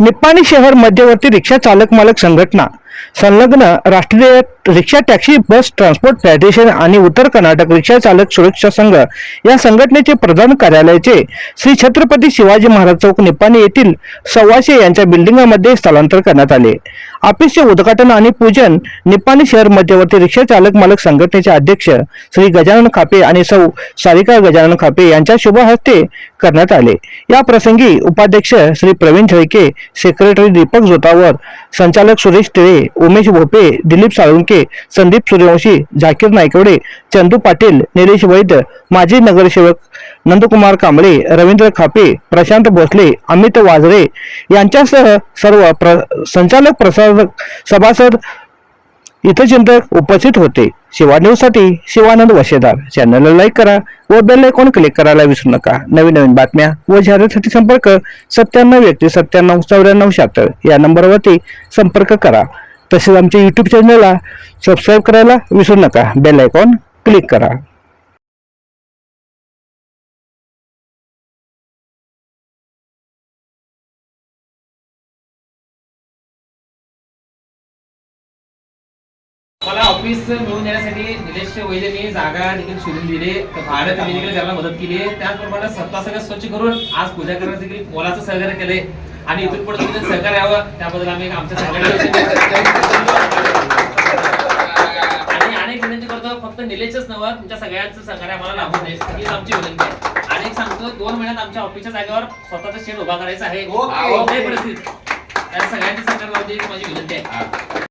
निप्पाणी शहर मध्यवर्ती रिक्षा चालक मालक संघटना. संलग्न राष्ट्रीय rickshaw taxi bus transport federation आणि उत्तर कर्नाटक रिक्षा चालक सुरक्षा संघ या संघटनेचे प्रधान कार्यालयाचे श्री छत्रपती शिवाजी महाराज चौक निपाणी येथील सव्वाशे यांच्या बिल्डिंगमध्ये स्थलांतर करण्यात आले. ऑफिसचे उद्घाटन आणि पूजन निपाणी शहर मध्यवर्ती रिक्षा चालक मालक संघटनेचे अध्यक्ष श्री गजानन खापे आणि सौ सारिका गजानन खापे यांच्या शुभ हस्ते करण्यात आले. या प्रसंगी उपाध्यक्ष श्री प्रवीण झळके सेक्रेटरी दीपक जोतावर संचालक सुरेश टिळे उमेश भोपे दिलीप साळुंके संदीप सूर्यवंशी झाकीर नायकवडे चंदू पाटील निलेश वैद्य माजी नगरसेवक नंदकुमार कांबळे रवींद्र खापे प्रशांत भोसले अमित वाजरे यांच्यासह सर्व प्र संचालक प्रसारक सभासद हितचिंतक उपस्थित होते. शिवा न्यूजसाठी शिवानंद वशेदार. चॅनलला लाईक करा व बेल आयकॉन क्लिक करायला विसरू नका. नवीन नवीन बातम्या व जाहिरातीसाठी संपर्क सत्त्याण्णव व्यक्ती सत्त्याण्णव चौऱ्याण्णव शहात्तर या नंबरवरती संपर्क करा. तसेच आमच्या युट्यूब चॅनलला सबस्क्राईब करायला विसरू नका. बेल आयकॉन क्लिक करा. मला ऑफिस मिळून देण्यासाठी निलेश वैद्यनी जागा देखील शोधून दिली. तर भारत आम्ही देखील त्याला मदत केली त्याचप्रमाणे स्वतः सगळं स्वच्छ करून आज पूजा करण्यास देखील मोलाचं सहकार्य केले आणि इथून पुढे तुम्ही सहकार्य यावं त्याबद्दल आम्ही आमच्या आणि अनेक विनंती करतो फक्त निलेशच नव्हतं तुमच्या सगळ्यांचं सहकार्य आम्हाला लाभून दे हीच आमची विनंती आहे. आणि एक सांगतो दोन महिन्यात आमच्या ऑफिसच्या जागेवर स्वतःचा शेड उभा करायचा आहे. परिस्थितीत त्या सगळ्यांची द्यायची माझी विनंती आहे.